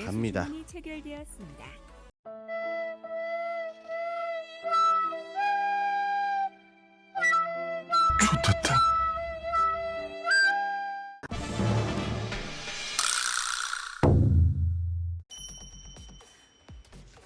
갑니다. 좋겠다.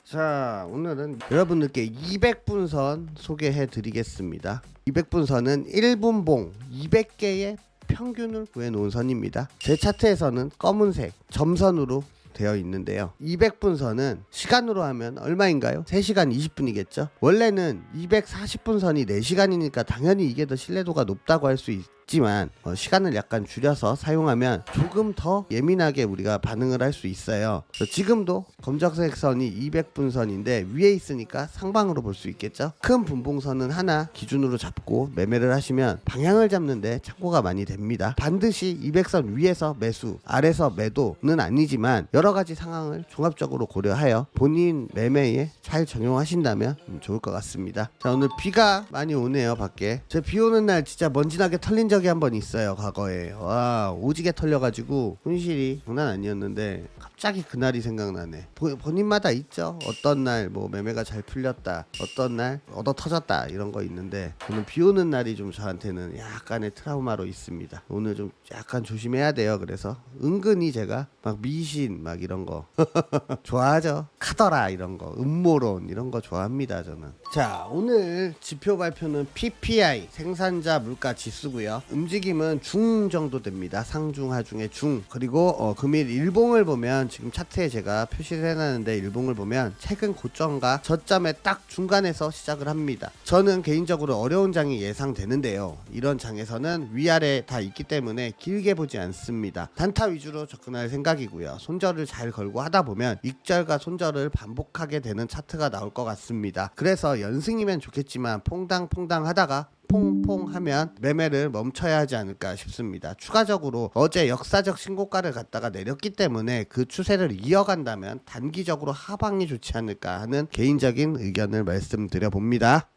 자, 오늘은 여러분들께 200분선 소개해 드리겠습니다. 200분선은 1분봉 200개의 평균을 구해 놓은 선입니다. 제 차트에서는 검은색 점선으로 되어 있는데요. 200분선은 시간으로 하면 얼마인가요? 3시간 20분이겠죠? 원래는 240분선이 4시간이니까 당연히 이게 더 신뢰도가 높다고 할 수 있 지만 어, 시간을 약간 줄여서 사용하면 조금 더 예민하게 우리가 반응을 할 수 있어요. 지금도 검정색 선이 200분선인데 위에 있으니까 상방으로 볼 수 있겠죠? 큰 분봉선은 하나 기준으로 잡고 매매를 하시면 방향을 잡는데 참고가 많이 됩니다. 반드시 200선 위에서 매수, 아래서 매도는 아니지만 여러 가지 상황을 종합적으로 고려하여 본인 매매에 잘 적용하신다면 음, 좋을 것 같습니다. 자 오늘 비가 많이 오네요 밖에. 제 비 오는 날 진짜 먼지나게 털린 적이 한 번 있어요 과거에. 와 오지게 털려가지고 손실이 장난 아니었는데 갑자기 그날이 생각나네. 보- 본인마다 있죠. 어떤 날 뭐 매매가 잘 풀렸다, 어떤 날 얻어 터졌다 이런 거 있는데 저는 비 오는 날이 좀 저한테는 약간의 트라우마로 있습니다. 오늘 좀 약간 조심해야 돼요. 그래서 은근히 제가 막 미신 막 이런 거 좋아하죠. 카더라 이런 거, 음모론 이런 거 좋아합니다. 저는. 자 오늘 지표 발표는 PPI 생산자 물가 지수고요. 움직임은 중 정도 됩니다. 상중 하중의 중. 그리고 어, 금일 일봉을 보면 지금 차트에 제가 표시를 해놨는데 일봉을 보면 최근 고점과 저점의 딱 중간에서 시작을 합니다. 저는 개인적으로 어려운 장이 예상되는데요. 이런 장에서는 위아래 다 있기 때문에 길게 보지 않습니다. 단타 위주로 접근할 생각이고요. 손절 을 잘 걸고 하다 보면 익절과 손절을 반복하게 되는 차트가 나올 것 같습니다. 그래서 연승이면 좋겠지만 퐁당퐁당 하다가 퐁퐁 하면 매매를 멈춰야 하지 않을까 싶습니다. 추가적으로 어제 역사적 신고가를 갖다가 내렸기 때문에 그 추세를 이어간다면 단기적으로 하방이 좋지 않을까 하는 개인적인 의견을 말씀드려 봅니다.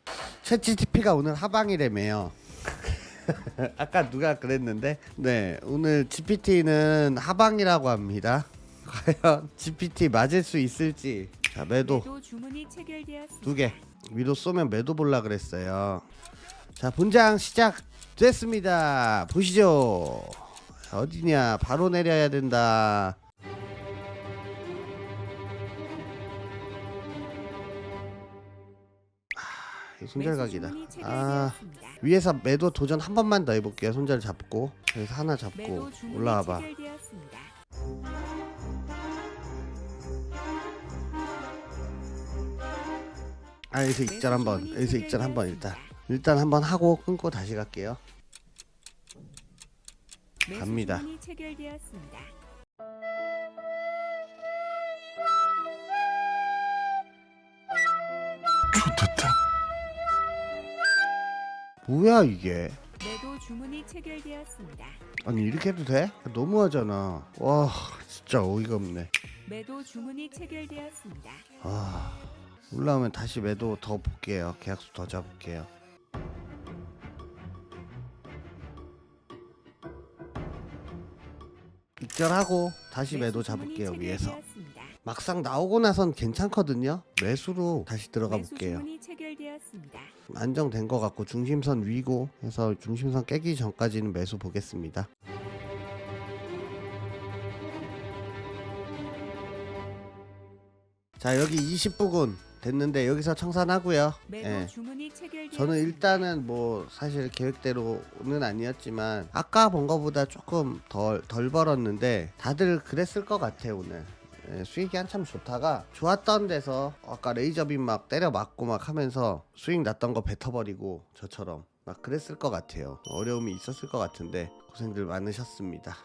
챗GTP가 오늘 하방이래매요. 아까 누가 그랬는데 네 오늘 GPT는 하방이라고 합니다. 과연 GPT 맞을 수 있을지 자 매도 주문이 체결되었습니다. 두 개 위로 쏘면 매도 볼라 그랬어요. 자 본장 시작 됐습니다. 보시죠. 자, 어디냐 바로 내려야 된다. 아, 손절각이다. 아. 위에서 매도 도전 한 번만 더 해볼게요. 손절 잡고 그래서 하나 잡고 매도 주문이 올라와봐. 체결되었습니다. 아 여기서 익절 한번 여기서 익절 한번 일단 일단 한번 하고 끊고 다시 갈게요. 갑니다. 체결되었습니다. 좋겠다. 뭐야 이게? 매도 주문이 체결되었습니다. 아니 이렇게 해도 돼? 너무하잖아. 와 진짜 어이가 없네. 매도 주문이 체결되었습니다. 아 올라오면 다시 매도 더 볼게요. 계약수 더 잡을게요. 익절하고 다시 매도 매수 주문이 잡을게요 위에서. 막상 나오고 나선 괜찮거든요. 매수로 다시 들어가 볼게요. 안정된 것 같고 중심선 위고 해서 중심선 깨기 전까지는 매수 보겠습니다. 자 여기 20부근 됐는데 여기서 청산하고요. 매도 예. 주문이 체결되었습니다. 저는 일단은 뭐 사실 계획대로는 아니었지만 아까 본 거보다 조금 덜, 덜 벌었는데 다들 그랬을 것 같아요 오늘 예, 수익이 한참 좋다가 좋았던 데서 아까 레이저빔 막 때려 맞고 막 하면서 수익 났던 거 뱉어버리고 저처럼 막 그랬을 것 같아요 어려움이 있었을 것 같은데 고생들 많으셨습니다